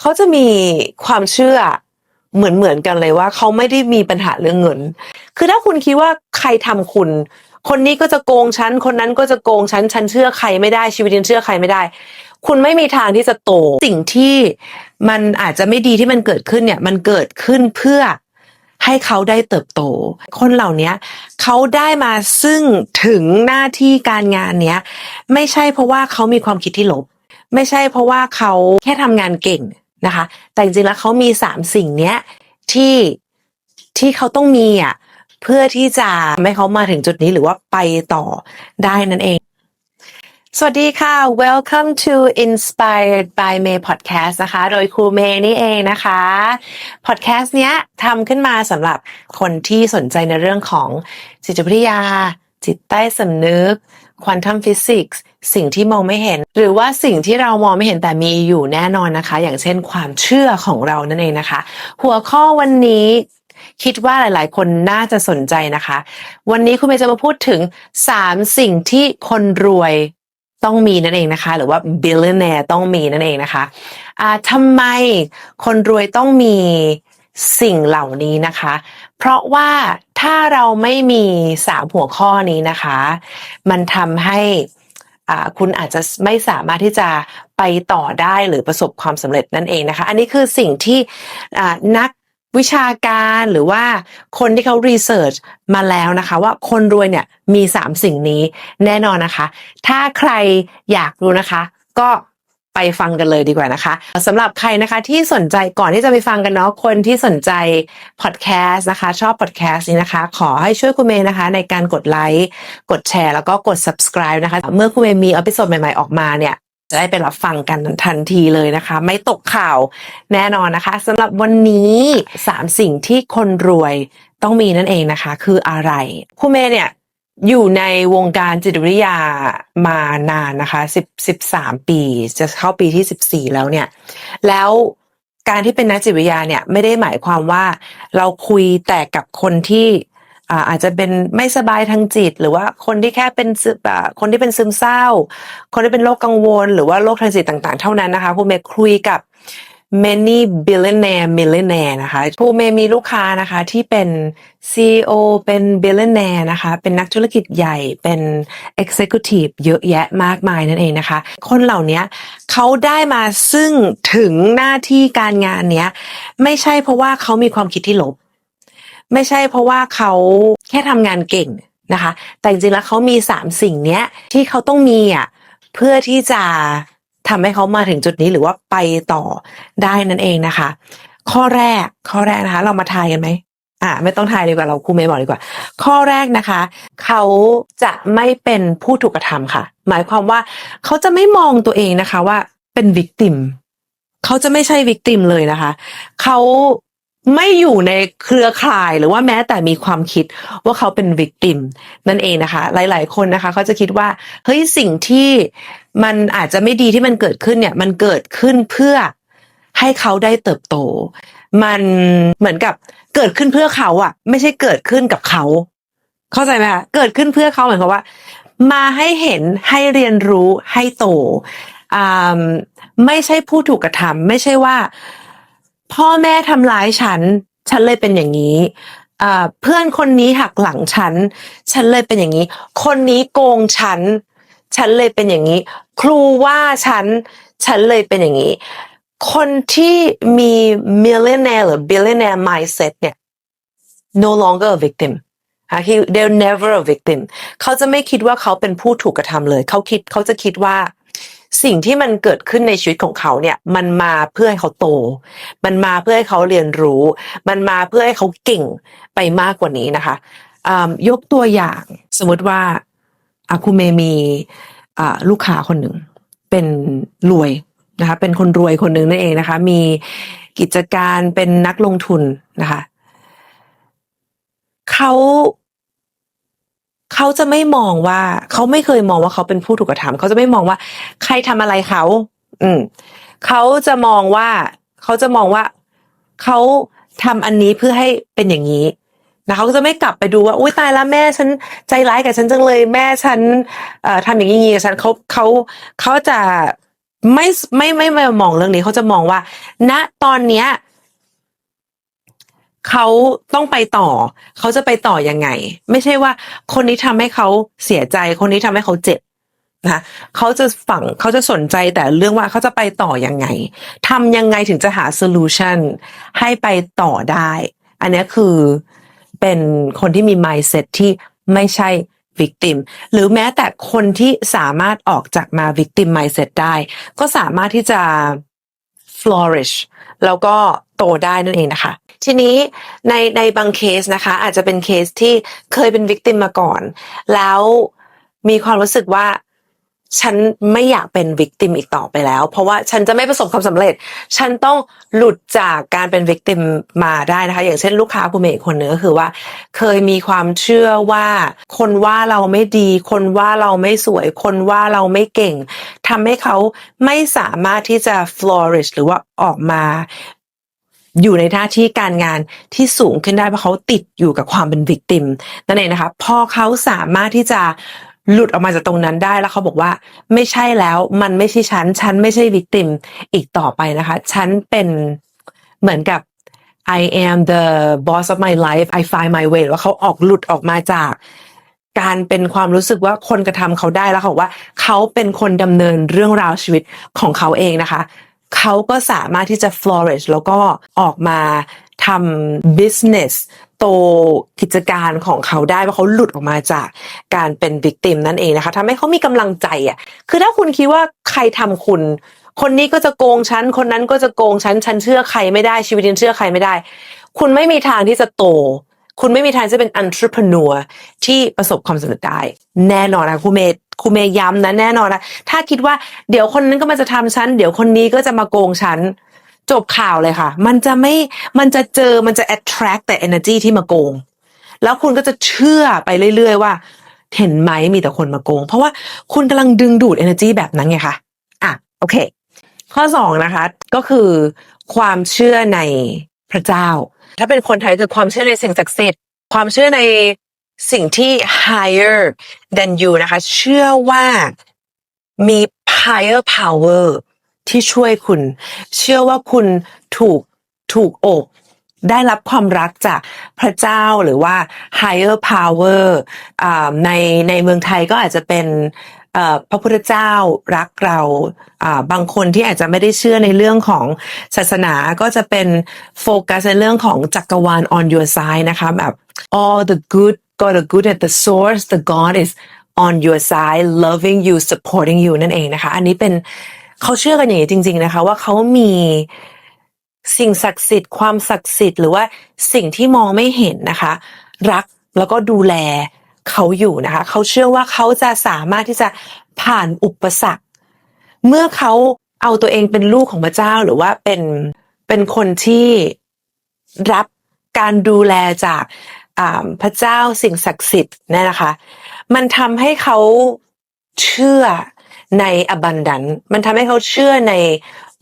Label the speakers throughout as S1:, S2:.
S1: เขาจะมีความเชื่อเหมือนเหมือนกันเลยว่า เขาไม่ได้มีปัญหาเรื่องเงิน คือถ้าคุณคิดว่าใครทำคุณ คนนี้ก็จะโกงฉัน คนนั้นก็จะโกงฉัน ฉันเชื่อใครไม่ได้ ชีวิตฉันเชื่อใครไม่ได้ คุณไม่มีทางที่จะโต สิ่งที่มันอาจจะไม่ดีที่มันเกิดขึ้นเนี่ย มันเกิดขึ้นเพื่อให้เขาได้เติบโต คนเหล่านี้เขาได้มาซึ่งถึงหน้าที่การงานเนี้ย ไม่ใช่เพราะว่าเขามีความคิดที่ลบ ไม่ใช่เพราะว่าเขาแค่ทำงานเก่ง นะคะ แต่จริงๆแล้วเขามีสามสิ่งเนี้ยที่ที่เขาต้องมีอะเพื่อที่จะทำให้เขามาถึงจุดนี้หรือว่าไปต่อได้นั่นเอง สวัสดีค่ะ welcome to inspired by May podcast นะคะ โดยครูเมย์นี่เองนะคะ podcast เนี้ยทำขึ้นมาสำหรับคนที่สนใจในเรื่องของจิตวิทยา จิตใต้สำนึกควอนตัมฟิสิกส์ สิ่งที่มองไม่เห็น หรือว่าสิ่งที่เรามองไม่เห็นแต่มีอยู่แน่นอนนะคะ อย่างเช่นความเชื่อของเรานั่นเองนะคะ หัวข้อวันนี้คิดว่าหลาย ๆ คนน่าจะสนใจนะคะ วันนี้คุณเมย์จะมาพูดถึง 3 สิ่งที่คนรวยต้องมีนั่นเองนะคะ หรือว่า billionaire ต้องมีนั่นเองนะคะอ่าทำไมคนรวยต้องมีสิ่งเหล่านี้นะคะ เพราะว่าถ้าเราไม่มีสามหัวข้อนี้นะคะ มันทำให้ คุณอาจจะไม่สามารถที่จะไปต่อได้หรือประสบความสำเร็จนั่นเองนะคะ อันนี้คือสิ่งที่นักวิชาการหรือว่าคนที่เขารีเสิร์ชมาแล้วนะคะ ว่าคนรวยเนี่ยมี 3 สิ่งนี้แน่นอนนะคะ ถ้าใครอยากรู้นะคะ ก็ ไปฟังกันเลยดีกว่านะคะสำหรับใครนะคะที่สนใจก่อนที่จะไปฟังกันเนาะคนที่สนใจพอดแคสต์นะคะ ชอบพอดแคสต์นี้นะคะ ขอให้ช่วยคุณเมย์นะคะ ในการกดไลค์กดแชร์ แล้วก็กด subscribe นะคะ เมื่อคุณเมย์มีอพิโซดใหม่ๆออกมาเนี่ยจะได้ไปรับฟังกันทันทีเลยนะคะ ไม่ตกข่าวแน่นอนนะคะสำหรับวันนี้สามสิ่งที่คนรวยต้องมีนั่นเองนะคะ คืออะไรคุณเมย์เนี่ย อยู่ในวงการจิตวิทยามานานนะคะสิบสิบสามปี จะเข้าปีที่สิบสี่แล้วเนี่ย แล้วการที่เป็นนักจิตวิทยาเนี่ยไม่ได้หมายความว่าเราคุยแต่กับคนที่อาจจะเป็นไม่สบายทางจิต หรือว่าคนที่แค่เป็นซึอ่าคนที่เป็นซึมเศร้า คนที่เป็นโรคกังวล หรือว่าโรคทางจิตต่าง ๆ เท่านั้นนะคะครูเมย์คุยกับ many billionaire millionaire นะคะครูเมมีลูกค้านะคะที่เป็น CEO เป็น billionaire นะคะ เป็นนักธุรกิจใหญ่เป็น executive เยอะแยะมากมายนั่นเองนะคะ คนเหล่านี้เขาได้มาซึ่งถึงหน้าที่การงานเนี้ย ไม่ใช่เพราะว่าเขามีความคิดที่ลบ ไม่ใช่เพราะว่าเขาแค่ทำงานเก่งนะคะ แต่จริงๆแล้วเขามีสามสิ่งเนี้ยที่เขาต้องมีอะเพื่อที่จะ ทำให้เขามาถึงจุดนี้หรือว่าไปต่อได้นั่นเองนะคะ ข้อแรกข้อแรกนะคะ เรามาทายกันไหมอ่าไม่ต้องทายดีกว่าเราครูเมย์บอกดีกว่า ข้อแรกนะคะ เขาจะไม่เป็นผู้ถูกกระทำค่ะ หมายความว่าเขาจะไม่มองตัวเองนะคะว่าเป็นวิกติมเขาจะไม่ใช่วิกติมเลยนะคะ เขา ไม่อยู่ในเครือข่ายหรือว่าแม้แต่มีความคิดว่าเขาเป็นวิกติมนั่นเองนะคะ หลาย ๆ คนนะคะเขาจะคิดว่าเฮ้ยสิ่งที่มันอาจจะไม่ดีที่มันเกิดขึ้นเนี่ย มันเกิดขึ้นเพื่อให้เขาได้เติบโต มันเหมือนกับเกิดขึ้นเพื่อเขาอะไม่ใช่เกิดขึ้นกับเขา เข้าใจไหมคะเกิดขึ้นเพื่อเขาเหมือนกับว่า มาให้เห็นให้เรียนรู้ให้โตอ่าไม่ใช่ผู้ถูกกระทำไม่ใช่ว่า พ่อแม่ทำร้ายฉัน ฉันเลยเป็นอย่างนี้อ่าเพื่อนคนนี้หักหลังฉัน ฉันเลยเป็นอย่างนี้ คนนี้โกงฉัน ฉันเลยเป็นอย่างนี้ ครูว่าฉัน ฉันเลยเป็นอย่างนี้ คนที่มี millionaire หรือ billionaire mindset เนี่ย no longer a victim ค่ะ he they're never a victim เขาจะไม่คิดว่าเขาเป็นผู้ถูกกระทำเลย เขาคิดเขาจะคิดว่า สิ่งที่มันเกิดขึ้นในชีวิตของเขาเนี่ยมันมาเพื่อให้เขาโต มันมาเพื่อให้เขาเรียนรู้ มันมาเพื่อให้เขาเก่งไปมากกว่านี้นะคะยกตัวอย่างสมมติว่าอาคุเมมีลูกค้าคนหนึ่งเป็นรวยนะคะเป็นคนรวยคนหนึ่งนั่นเองนะคะ มีกิจการเป็นนักลงทุนนะคะเขา เขาจะไม่มองว่าเขาไม่เคยมองว่าเขาเป็นผู้ถูกกระทำเขาจะไม่มองว่า ใครทำอะไรเขา อืมเขาจะมองว่าเขาจะมองว่าเขาทำอันนี้เพื่อให้เป็นอย่างนี้นะเขาก็จะไม่กลับไปดูว่าอุ้ยตายแล้วแม่ฉันใจร้ายกับฉันจังเลยแม่ฉันเอ่อทำอย่างนี้กับฉันเขาเขาเขาจะไม่ไม่ไม่ม่มองเรื่องนี้เขาจะมองว่า ณตอนเนี้ย เขาต้องไปต่อ เขาจะไปต่อยังไง ไม่ใช่ว่า คนนี้ทำให้เขาเสียใจ คนนี้ทำให้เขาเจ็บนะเขาจะฝังเขาจะสนใจแต่เรื่องว่าเขาจะไปต่อยังไงทำยังไงถึงจะหาโซลูชันให้ไปต่อได้ อันนี้คือเป็นคนที่มี mindset ที่ไม่ใช่ victim หรือแม้แต่คนที่สามารถออกจากมา victim mindset ได้ ก็สามารถที่จะ flourish แล้วก็โตได้นั่นเองนะคะ ทีนี้ในในบางเคสนะคะ อาจจะเป็นเคสที่เคยเป็น victim มาก่อน แล้วมีความรู้สึกว่าฉันไม่อยากเป็น victim อีกต่อไปแล้ว เพราะว่าฉันจะไม่ประสบความสำเร็จ ฉันต้องหลุดจากการเป็น victim มาได้นะคะ อย่างเช่นลูกค้าคุณเมย์อีคนนึงก็คือว่า เคยมีความเชื่อว่า คนว่าเราไม่ดี คนว่าเราไม่สวย คนว่าเราไม่เก่งทำให้เขาไม่สามารถที่จะ flourish หรือว่าออกมา อยู่ในหน้าที่การงานที่สูงขึ้นได้เพราะเขาติดอยู่กับความเป็น victim นั่นเองนะคะพอเขาสามารถที่จะหลุดออกมาจากตรงนั้นได้แล้วเขาบอกว่า ไม่ใช่แล้วมันไม่ใช่ฉัน ฉันไม่ใช่ victim อีกต่อไปนะคะ ฉันเป็นเหมือนกับ I am the boss of my life I find my way ว่าเขาออกหลุดออกมาจากการเป็นความรู้สึกว่าคนกระทำเขาได้แล้วเขาบอกว่า เขาเป็นคนดำเนินเรื่องราวชีวิตของเขาเองนะคะ เขาก็สามารถที่จะ flourish แล้วก็ออกมาทำ business โตกิจการของเขาได้เพราะเขาหลุดออกมาจากการเป็น victim นั่นเองนะคะทำให้เขามีกำลังใจอะคือถ้าคุณคิดว่าใครทำคุณ คนนี้ก็จะโกงฉัน คนนั้นก็จะโกงฉัน ฉันเชื่อใครไม่ได้ชีวิตฉันเชื่อใครไม่ได้ คุณไม่มีทางที่จะโต คุณไม่มีทางจะเป็น entrepreneur ที่ประสบความสำเร็จได้ แน่นอนนะคุณเมย์ คุณเมย์ย้ำนะแน่นอนนะถ้าคิดว่าเดี๋ยวคนนั้นก็มาจะทำฉัน เดี๋ยวคนนี้ก็จะมาโกงฉัน จบข่าวเลยค่ะ มันจะไม่มันจะเจอมันจะ attract แต่ energy ที่มาโกง แล้วคุณก็จะเชื่อไปเรื่อย ๆ ว่า เห็นไหมมีแต่คนมาโกง เพราะว่าคุณกำลังดึงดูด energy แบบนั้นไงคะอะโอเค ข้อสองนะคะ ก็คือความเชื่อในพระเจ้า ถ้าเป็นคนไทยคือความเชื่อในสิ่งศักดิ์สิทธิ์ความเชื่อใน สิ่งที่ higher than you นะคะ เชื่อว่ามี higher power ที่ช่วยคุณ เชื่อว่าคุณถูกถูกอบได้รับความรักจากพระเจ้าหรือว่า higher power ในในเมืองไทยก็อาจจะเป็นพระพุทธเจ้ารักเราบางคนที่อาจจะไม่ได้เชื่อในเรื่องของศาสนาก็จะเป็นโฟกัสในเรื่องของจักรวาล on your side นะคะแบบ all the good go the good at the source the God is on your side loving you supporting you นั่นเองนะคะ อันนี้เป็นเขาเชื่อกันอย่างนี้จริง ๆนะคะ ว่าเขามีสิ่งศักดิ์สิทธิ์ความศักดิ์สิทธิ์หรือว่าสิ่งที่มองไม่เห็นนะคะ รักแล้วก็ดูแลเขาอยู่นะคะ เขาเชื่อว่าเขาจะสามารถที่จะผ่านอุปสรรค เมื่อเขาเอาตัวเองเป็นลูกของพระเจ้าหรือว่าเป็นเป็นคนที่รับการดูแลจาก พระเจ้าสิ่งศักดิ์สิทธิ์เนี่ยนะคะ มันทำให้เขาเชื่อใน abundance มันทำให้เขาเชื่อใน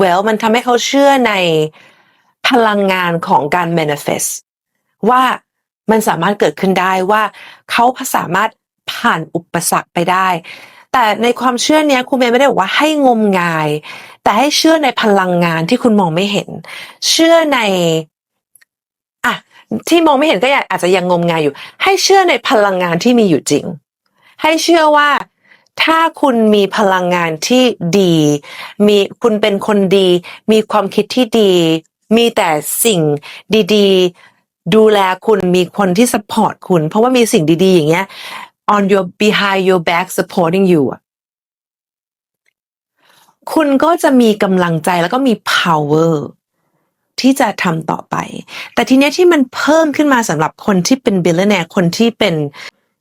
S1: wealth มันทำให้เขาเชื่อในพลังงานของการ manifest ว่ามันสามารถเกิดขึ้นได้ว่าเขาสามารถผ่านอุปสรรคไปได้ แต่ในความเชื่อเนี้ยคุณเมย์ไม่ได้บอกว่าให้งมงาย แต่ให้เชื่อในพลังงานที่คุณมองไม่เห็น เชื่อใน ที่มองไม่เห็นก็อาจจะยังงมงายอยู่ ให้เชื่อในพลังงานที่มีอยู่จริง ให้เชื่อว่าถ้าคุณมีพลังงานที่ดี มีคุณเป็นคนดี มีความคิดที่ดี มีแต่สิ่งดีๆ ดูแลคุณมีคนที่ support คุณ เพราะว่ามีสิ่งดีๆ อย่างเงี้ย on your behind your back supporting you คุณก็จะมีกำลังใจแล้วก็มี power ที่จะทำต่อไป แต่ทีเนี้ยที่มันเพิ่มขึ้นมาสำหรับคนที่เป็น billionaire คนที่เป็น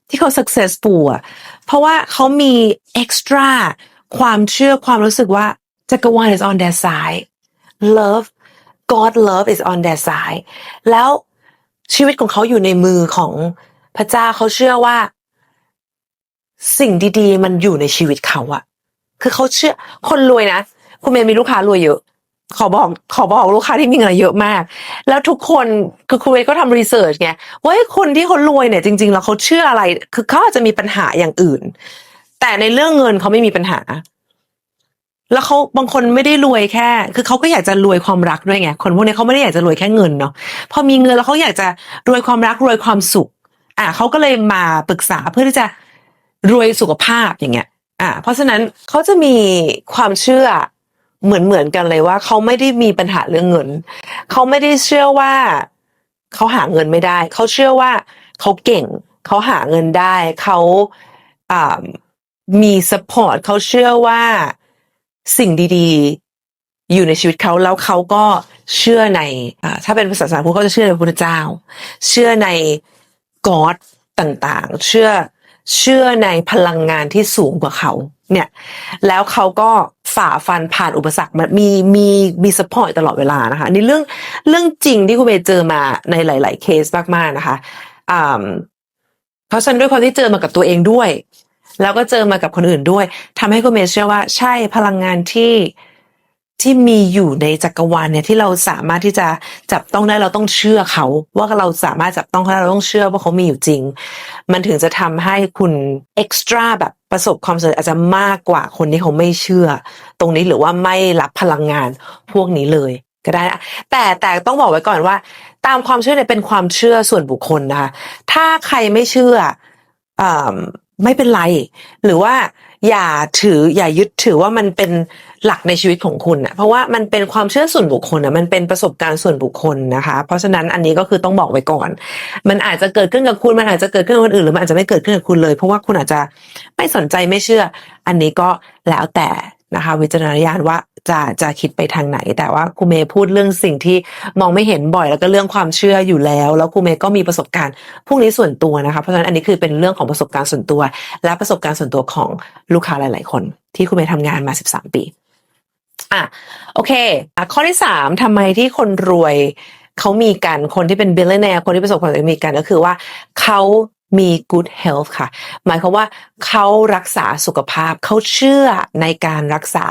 S1: ที่เขา successful อะเพราะว่าเขามี extra ความเชื่อความรู้สึกว่าจักรวาล is on their side love God love is on their side แล้วชีวิตของเขาอยู่ในมือของพระเจ้าเขาเชื่อว่า สิ่งดี ๆ มันอยู่ในชีวิตเขาอะคือเขาเชื่อคนรวยนะ คุณเมย์มีลูกค้ารวยเยอะ ขอบอกขอบอกลูกค้าที่มีเงินเยอะมาก แล้วทุกคนคือคุณเวก็ทำรีเสิร์ชไงว่าคนที่เขารวยเนี่ยจริง ๆ แล้วเขาเชื่ออะไร คือเขาอาจจะมีปัญหาอย่างอื่น แต่ในเรื่องเงินเขาไม่มีปัญหา แล้วเขาบางคนไม่ได้รวยแค่ คือเขาก็อยากจะรวยความรักด้วยไงคนพวกนี้เขาไม่ได้อยากจะรวยแค่เงินเนาะพอมีเงินแล้วเขาอยากจะรวยความรักรวยความสุข อะเขาก็เลยมาปรึกษาเพื่อที่จะรวยสุขภาพอย่างเงี้ย อะเพราะฉะนั้นเขาจะมีความเชื่อ เหมือนเหมือนกันเลยว่า เขาไม่ได้มีปัญหาเรื่องเงิน เขาไม่ได้เชื่อว่าเขาหาเงินไม่ได้ เขาเชื่อว่าเขาเก่ง เขาหาเงินได้ เขาอ่ามี support เขาเชื่อว่าสิ่งดีๆ อยู่ในชีวิตเขาแล้วเขาก็เชื่อในอถ้าเป็นภาษาศาสาพุทธเขาจะเชื่อในพระพุทธเจ้า เชื่อในกอดต่างๆ เชื่อเชื่อในพลังงานที่สูงกว่าเขา เนี่ย แล้วเขาก็ฝ่าฟันผ่านอุปสรรคมามีมีมีสปอร์ตตลอดเวลานะคะนี่เรื่องเรื่องจริงที่คุณเมย์เจอมาในหลาย ๆ เคสมากๆนะคะอ่าเพราะฉะนั้นด้วยความที่เจอมากับตัวเองด้วย แล้วก็เจอมากับคนอื่นด้วยทำให้คุณเมย์เชื่อว่าใช่พลังงานที่ ที่มีอยู่ในจักรวาลเนี่ยที่เราสามารถที่จะจับต้องได้เราต้องเชื่อเขา ว่าเราสามารถจับต้องเขาได้เราต้องเชื่อว่าเขามีอยู่จริง มันถึงจะทำให้คุณเอ็กซ์ตร้าแบบประสบความสำเร็จอาจจะมากกว่าคนที่เขาไม่เชื่อ ตรงนี้หรือว่าไม่รับพลังงานพวกนี้เลยก็ได้นะแต่แต่ต้องบอกไว้ก่อนว่า ตามความเชื่อเนี่ยเป็นความเชื่อส่วนบุคคลนะคะถ้าใครไม่เชื่ออ่าไม่เป็นไร หรือว่า อย่าถืออย่ายึดถือว่ามันเป็นหลักในชีวิตของคุณนะเพราะว่ามันเป็นความเชื่อส่วนบุคคลนะมันเป็นประสบการณ์ส่วนบุคคลนะคะ เพราะฉะนั้นอันนี้ก็คือต้องบอกไว้ก่อน มันอาจจะเกิดขึ้นกับคุณมันอาจจะเกิดขึ้นกับคนอื่นหรือมันอาจจะไม่เกิดขึ้นกับคุณเลย เพราะว่าคุณอาจจะไม่สนใจไม่เชื่อ อันนี้ก็แล้วแต่นะคะ วิจารณญาณว่า จะจะคิดไปทางไหน แต่ว่าครูเมย์พูดเรื่องสิ่งที่มองไม่เห็นบ่อยแล้วก็เรื่องความเชื่ออยู่แล้ว แล้วครูเมย์ก็มีประสบการณ์พวกนี้ส่วนตัวนะคะเพราะฉะนั้นอันนี้คือเป็นเรื่องของประสบการณ์ส่วนตัว และประสบการณ์ส่วนตัวของลูกค้าหลาย ๆ คน ที่ครูเมย์ทำงานมา 13 ปีอะโอเคอะข้อที่สามทำไมที่คนรวยเขามีกันคนที่เป็นบิลเลนเนียคนที่ประสบความสำเร็จมีกันก็คือว่าเขามี good health ค่ะ หมายความว่าเขารักษาสุขภาพเขาเชื่อในการรักษา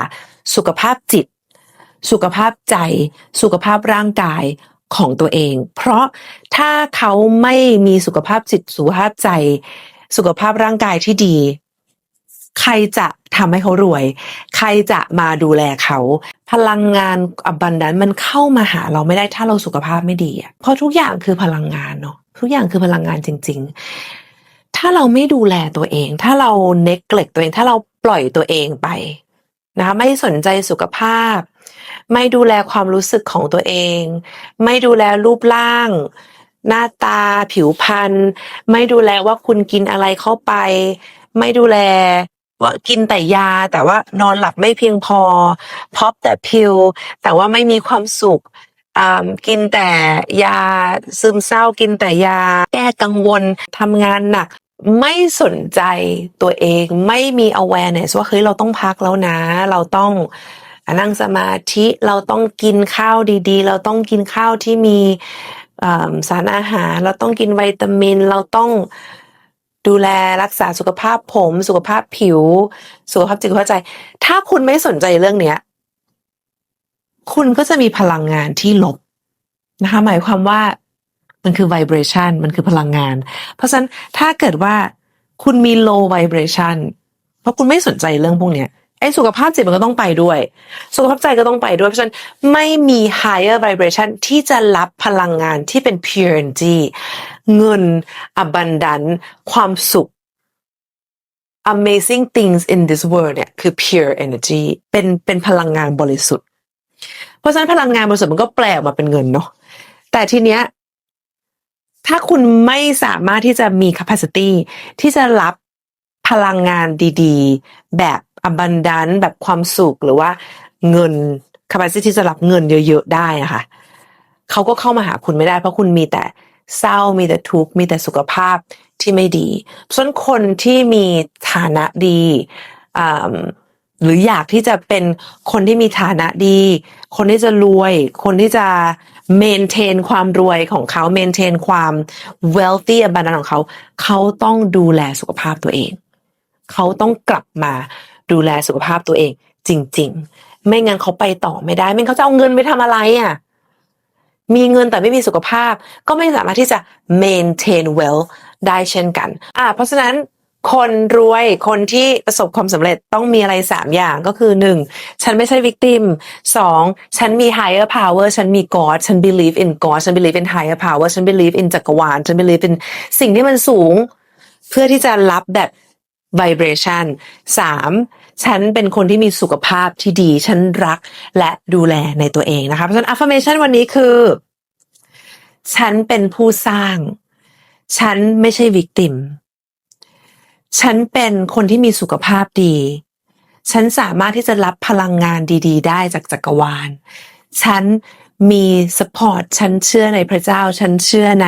S1: สุขภาพจิต สุขภาพใจ สุขภาพร่างกายของตัวเอง เพราะถ้าเขาไม่มีสุขภาพจิตสุขภาพใจ สุขภาพร่างกายที่ดี ใครจะทำให้เขารวย ใครจะมาดูแลเขา พลังงานอบันดันมันเข้ามาหาเราไม่ได้ถ้าเราสุขภาพไม่ดีอะเพราะทุกอย่างคือพลังงานเนาะทุกอย่างคือพลังงานจริง ๆ ถ้าเราไม่ดูแลตัวเอง ถ้าเราเน็กเกลกตัวเอง ถ้าเราปล่อยตัวเองไป นะคะไม่สนใจสุขภาพ ไม่ดูแลความรู้สึกของตัวเอง ไม่ดูแลรูปร่าง หน้าตาผิวพรรณไม่ดูแลว่าคุณกินอะไรเข้าไป ไม่ดูแลว่ากินแต่ยาแต่ว่านอนหลับไม่เพียงพอพอบแต่พิลแต่ว่าไม่มีความสุขอ่ากินแต่ยาซึมเศร้ากินแต่ยาแก้กังวลทำงานหนัก ไม่สนใจตัวเองไม่มี awareness ว่าเฮ้ยเราต้องพักแล้วนะ เราต้องนั่งสมาธิเราต้องกินข้าวดีๆ เราต้องกินข้าวที่มีสารอาหาร เราต้องกินวิตามิน เราต้องดูแลรักษาสุขภาพผม สุขภาพผิว สุขภาพจิตสุขภาพใจ ถ้าคุณไม่สนใจเรื่องเนี้ย คุณก็จะมีพลังงานที่ลบนะคะ หมายความว่า มันคือ vibration มันคือพลังงาน เพราะฉะนั้นถ้าเกิดว่าคุณมี low vibration เพราะคุณไม่สนใจเรื่องพวกเนี้ยไอ้สุขภาพจิตมันก็ต้องไปด้วย สุขภาพใจก็ต้องไปด้วย เพราะฉะนั้นไม่มี higher vibration ที่จะรับพลังงานที่เป็น pure energy เงิน abundant ความสุข amazing things in this world เนี่ยคือ pure energy เป็นเป็นพลังงานบริสุทธิ์ เพราะฉะนั้นพลังงานบริสุทธิ์มันก็แปลออกมาเป็นเงินเนาะแต่ทีเนี้ย ถ้าคุณไม่สามารถที่จะมี capacity ที่จะรับพลังงานดีๆ แบบ abundant แบบความสุขหรือว่าเงิน capacity ที่จะรับเงินเยอะๆ ได้อะคะเขาก็เข้ามาหาคุณไม่ได้ เพราะคุณมีแต่เศร้ามีแต่ทุกข์มีแต่สุขภาพที่ไม่ดีส่วนคนที่มีฐานะดีอ่า หรืออยากที่จะเป็นคนที่มีฐานะดี คนที่จะรวย คนที่จะ maintain ความรวยของเขา maintain ความ wealthy abundant ของเขา เขาต้องดูแลสุขภาพตัวเอง เขาต้องกลับมาดูแลสุขภาพตัวเอง จริง ๆ ไม่งั้นเขาไปต่อไม่ได้ ไม่งั้นเขาจะเอาเงินไปทำอะไรอะ มีเงินแต่ไม่มีสุขภาพ ก็ไม่สามารถที่จะ maintain well ได้เช่นกัน อ่าเพราะฉะนั้น คนรวยคนที่ประสบความสำเร็จต้องมีอะไรสามอย่างก็คือหนึ่งฉันไม่ใช่ victim สองฉันมี higher power ฉันมี God ฉัน believe in God ฉัน believe in higher power ฉัน believe in จักรวาล ฉัน believe in สิ่งที่มันสูง เพื่อที่จะรับแบบ vibration สามฉันเป็นคนที่มีสุขภาพที่ดี ฉันรักและดูแลในตัวเองนะคะเพราะฉะนั้น affirmation วันนี้คือ ฉันเป็นผู้สร้าง ฉันไม่ใช่ victim ฉันเป็นคนที่มีสุขภาพดี ฉันสามารถที่จะรับพลังงานดี ๆ ได้จากจักรวาล ฉันมีสปอร์ต ฉันเชื่อในพระเจ้า ฉันเชื่อใน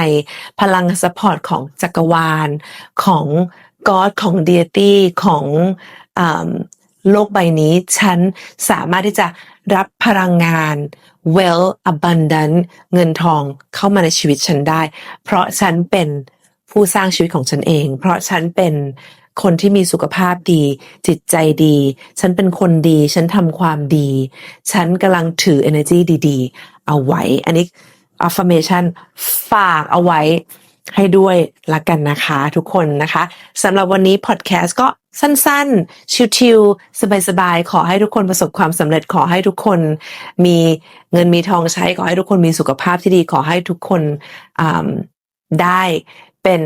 S1: พลังสปอร์ตของจักรวาล ของกอดของเดียตี้ของอโลกใบนี้ ฉันสามารถที่จะรับพลังงาน well abundant เงินทองเข้ามาในชีวิตฉันได้ เพราะฉันเป็นผู้สร้างชีวิตของฉันเอง เพราะฉันเป็น คนที่มีสุขภาพดี จิตใจดี ฉันเป็นคนดี ฉันทำความดี ฉันกำลังถือ energy ดีๆ เอาไว้ อันนี้ affirmation ฝากเอาไว้ให้ด้วยละกันนะคะทุกคนนะคะสำหรับวันนี้พอดแคสต์ก็สั้นๆ ชิวๆสบายๆ ขอให้ทุกคนประสบความสำเร็จขอให้ทุกคนมีเงินมีทองใช้ขอให้ทุกคนมีสุขภาพที่ดีขอให้ทุกคนได้เป็น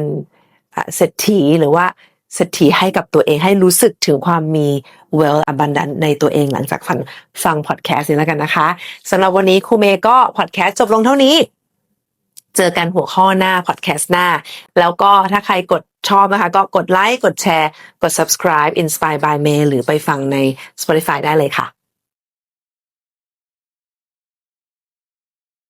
S1: เศรษฐีหรือว่า สถีให้กับตัวเองให้รู้สึกถึงความมี well abundant ในตัวเองหลังจากฟังฟังพอดแคสต์นี้แล้วกันนะคะสำหรับวันนี้ครูเมย์ก็พอดแคสต์จบลงเท่านี้ เจอกันหัวข้อหน้าพอดแคสต์หน้า แล้วก็ถ้าใครกดชอบนะคะ ก็กดไลค์กดแชร์ กด subscribe Inspire by May หรือไปฟังใน Spotify ได้เลยค่ะ